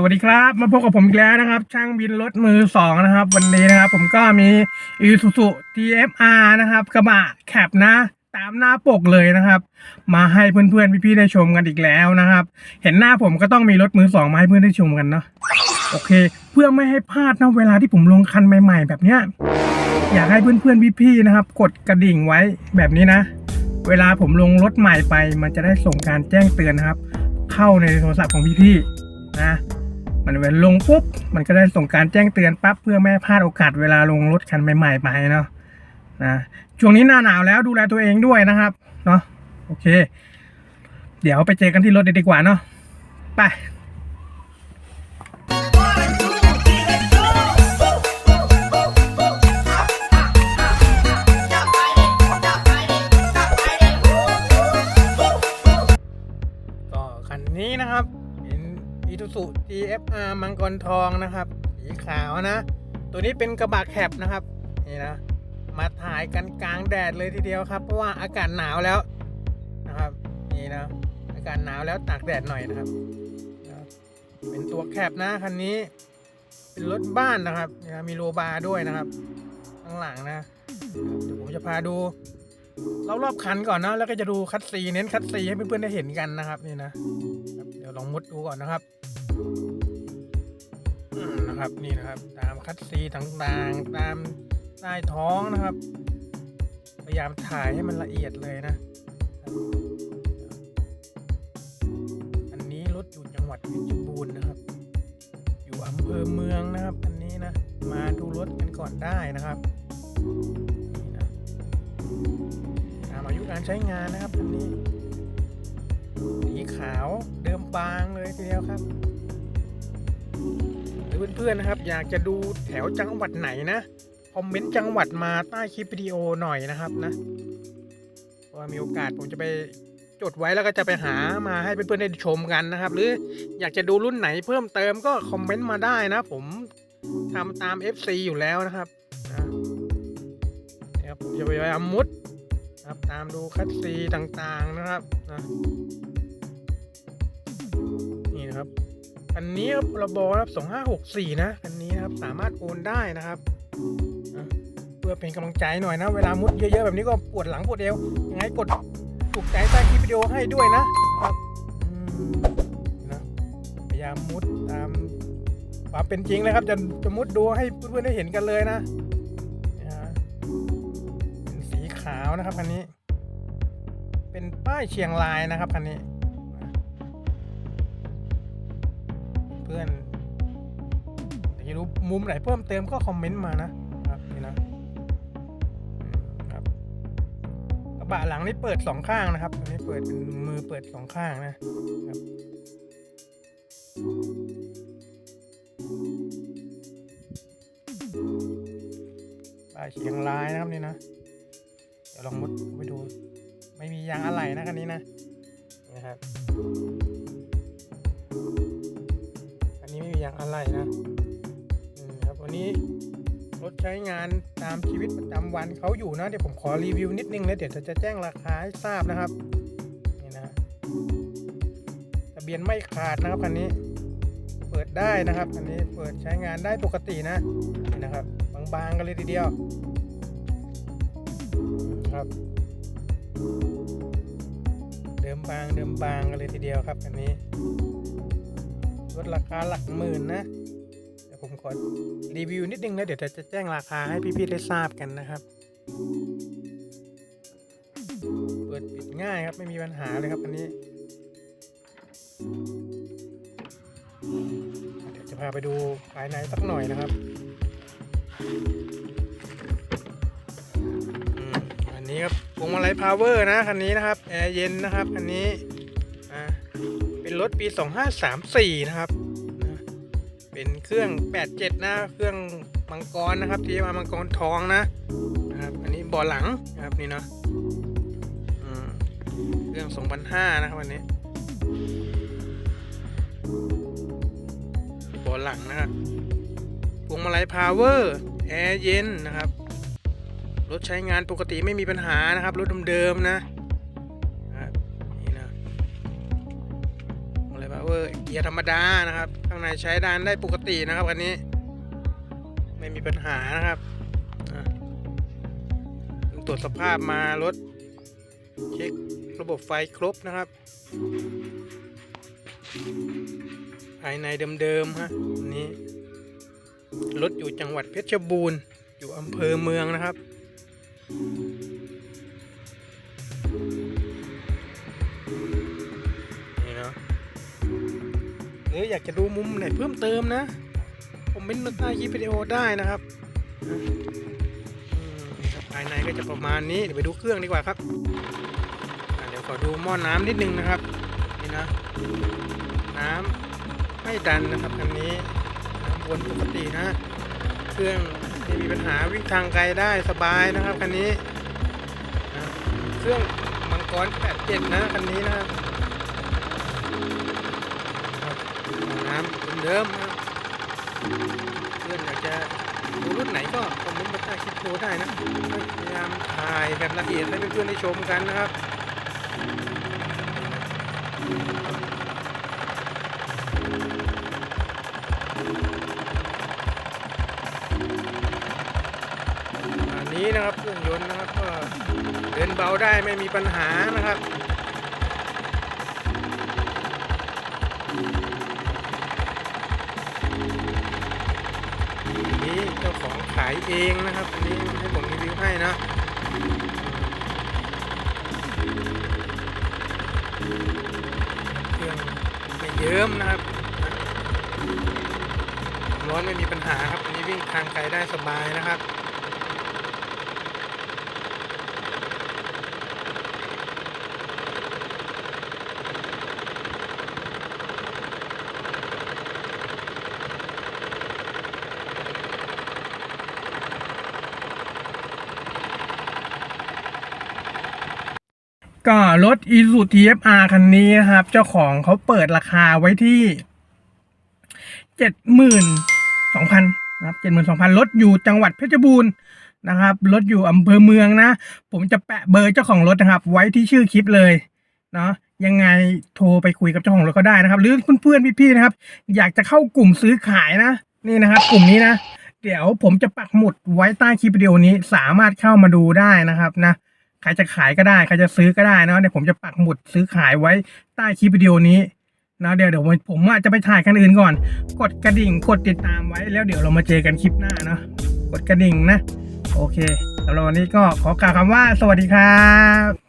สวัสดีครับ มาพบกับผมอีกแล้วนะครับ ช่างบินรถมือสองนะครับ วันนี้นะครับผมก็มี i s u z u TFR นะครับ กระบะแคปนะ ตามหน้าปกเลยนะครับ มาให้เพื่อนๆพี่ๆได้ชมกันอีกแล้วนะครับ เห็นหน้าผมก็ต้องมีรถมือสองมาให้เพื่อนได้ชมกันเนาะโอเค เพื่อไม่ให้พลาดนะเวลาที่ผมลงคันใหม่ๆ แบบเนี้ยอยากให้เพื่อนๆพี่ๆนะครับ กดกระดิ่งไว้แบบนี้นะ เวลาผมลงรถใหม่ไป มันจะได้ส่งการแจ้งเตือนนะครับ เข้าในโทรศัพท์ของพี่ๆนะ มันเว้นลงปุ๊บ มันก็ได้ส่งการแจ้งเตือนปั๊บเพื่อไม่พลาดโอกาสเวลาลงรถคันใหม่ๆไปเนาะนะช่วงนี้หน้าหนาวแล้วดูแลตัวเองด้วยนะครับเนาะโอเค เดี๋ยวไปเจอกันที่รถเลยดีกว่าเนาะไป ทูสุ GFR มังกรทองนะครับ สีขาวนะ ตัวนี้เป็นกระบะแคปนะครับ นี่นะ มาถ่ายกันกลางแดดเลยทีเดียวครับ เพราะว่าอากาศหนาวแล้วนะครับ นี่นะ อากาศหนาวแล้วตากแดดหน่อยนะครับนะเป็นตัวแคปนะคันนี้ เป็นรถบ้านนะครับนี่นะมีโลบาร์ด้วยนะครับ ข้างหลังนะเดี๋ยวผมจะพาดูรอบรอบคันก่อนนะแล้วก็จะดูคัดซีเน้นคัดซีให้เพื่อนๆได้เห็นกันนะครับนี่นะเดี๋ยวลองมุดดูก่อนนะครับ นะครับนี่นะครับตามคัดซีต่างๆ ตามใต้ท้องนะครับ พยายามถ่ายให้มันละเอียดเลยนะ อันนี้รถอยู่จังหวัดเพชรบูรณ์นะครับ อยู่อำเภอเมืองนะครับ อันนี้นะ มาดูรถกันก่อนได้นะครับนี่นะตามอายุการใช้งานนะครับอันนี้สีขาวเดิมบางเลยทีเดียวครับ เพื่อนๆนะครับ อยากจะดูแถวจังหวัดไหนนะคอมเมนต์จังหวัดมาใต้คลิปวิดีโอหน่อยนะครับนะว่ามีโอกาสผมจะไปจดไว้แล้วก็จะไปหามาให้เพื่อนๆได้ชมกันนะครับ หรืออยากจะดูรุ่นไหนเพิ่มเติมก็คอมเมนต์มาได้นะ ผมทำตาม FC อยู่แล้วนะครับนะเดี๋ยวผมจะพยายามมุดครับตามดูคัดซีต่างๆนะครับนะนี่นะครับ อันนี้ครับพรบนะครับ2564นะอันนี้นะครับสามารถโอนได้นะครับเพื่อเป็นกำลังใจหน่อยนะ เวลามุดเยอะๆแบบนี้ก็ปวดหลังปวดเอวยังไงกดถูกใจใต้คลิปวิดีโอให้ด้วยนะครับนะพยายามมุดตามความเป็นจริงเลยครับ จะจะมุดดูให้เพื่อนๆได้เห็นกันเลยนะนะเป็นสีขาวนะครับคันนี้ เป็นป้ายเชียงรายนะครับคันนี้ เพื่อนอยากจะรู้มุมไหนเพิ่มเติมก็คอมเมนต์มานะครับนี่นะครับกระบะหลังนี่เปิดสองข้างนะครับอันนี้เปิดเป็นมือเปิดสองข้างนะครับป้ายเชียงรายนะครับนี่นะ เดี๋ยวลองมุดไปดู ไม่มียางอะไหล่นะคันนี้นะนี่นะครับ อันนี้ไม่มียางอะไหล่นะครับวันนี้รถใช้งานตามชีวิตประจำวันเขาอยู่นะเดี๋ยวผมขอรีวิวนิดนึงแล้วเดี๋ยวจะแจ้งราคาให้ทราบนะครับนี่นะทะเบียนไม่ขาดนะครับคันนี้ เปิดได้นะครับคันนี้เปิดใช้งานได้ปกตินะนี่นะครับ บางๆกันเลยทีเดียวครับ เดิมบางเดิมบางกันเลยทีเดียวครับอันนี้ ลดราคาหลักหมื่นนะเดี๋ยวผมขอรีวิวนิดนึงแล้วเดี๋ยวจะแจ้งราคาให้พี่ๆได้ทราบกันนะครับ เปิดปิดง่ายครับไม่มีปัญหาเลยครับอันนี้เดี๋ยวจะพาไปดูภายในสักหน่อยนะครับอันนี้ครับพวงมาลัยพาวเวอร์นะคันนี้นะครับแอร์เย็นนะครับคันนี้อ่า เป็นรถปี 2534 นะครับ เป็นเครื่อง 87 นะ เครื่องมังกรนะครับที่มามังกรทองนะนะครับ อันนี้บาะหลังนะครับนี่เนาะเครื่อง 2005 นะครับอันนี้บาะหลังนะครับพวงมาลัยพาวเวอร์ แอร์เย็นนะครับ รถใช้งานปกติไม่มีปัญหานะครับ รถเดิมๆนะ นะครับนี่นะอรบ้าง power เกียร์ธรรมดานะครับ ข้างในใช้ดานได้ปกตินะครับคันนี้ ไม่มีปัญหานะครับตรวจสภาพมารถเช็คระบบไฟครบนะครับ ภายในเดิมๆฮะนี้รถอยู่จังหวัดเพชรบูรณ์ อยู่อำเภอเมืองนะครับ รืออยากจะดูมุมไหนเพิ่มเติมนะผมเป็นใต้คลิปวิดีโอได้นะครับภายในก็จะประมาณนี้เดี๋ยวไปดูเครื่องดีกว่าครับเดี๋ยวขอดูหม้อน้ำนิดนึงนะครับนี่นะ น้ำไม่ดันนะครับคันนี้น้ำวนปกตินะ เครื่องไม่มีปัญหาวิ่งทางไกลได้สบายนะครับคันนี้นะเครื่องมังกร 87 นะคันนี้นะครับ น้ำเดิมๆนะครับเพื่อนอยากจะดูรุ่นไหนก็คอมเมนต์มาใต้คลิปโพสต์ได้นะพยายามถ่ายแบบละเอียดให้เพื่อนๆได้ชมกันนะครับอันนี้นะครับเครื่องยนต์นะครับก็เดินเบาได้ไม่มีปัญหานะครับ ขายเองนะครับอันนี้ให้ผมรีวิวให้นะเครื่องไม่เยิ้มนะครับร้อนไม่มีปัญหาครับอันนี้วิ่งทางไกลได้สบายนะครับ ก็รถ i s u TFR คันนี้นะครับ เจ้าของเขาเปิดราคาไว้ที่เจ็ดหมื่นสองพันนะครับเจ็ดหมื่นสองพันรถอยู่จังหวัดเพชรบูรณ์นะครับรถอยู่อำเภอเมืองนะ ผมจะแปะเบอร์เจ้าของรถนะครับ ไว้ที่ชื่อคลิปเลยเนาะยังไงโทรไปคุยกับเจ้าของรถก็ได้นะครับ หรือเพื่อนๆพี่ๆนะครับ อยากจะเข้ากลุ่มซื้อขายนะนี่นะครับ กลุ่มนี้นะ เดี๋ยวผมจะปักหมุดไว้ใต้คลิปวิดีโอนี้สามารถเข้ามาดูได้นะครับนะ ใครจะขายก็ได้ใครจะซื้อก็ได้นะเดี๋ยวผมจะปักหมุดซื้อขายไว้ใต้คลิปวิดีโอนี้นะเดี๋ยวเดี๋ยวผมอาจจะไปถ่ายกันอื่นก่อน กดกระดิ่งกดติดตามไว้แล้วเดี๋ยวเรามาเจอกันคลิปหน้าเนาะกดกระดิ่งนะ โอเคสำหรับวันนี้ก็ขอกล่าวคำว่าสวัสดีครับ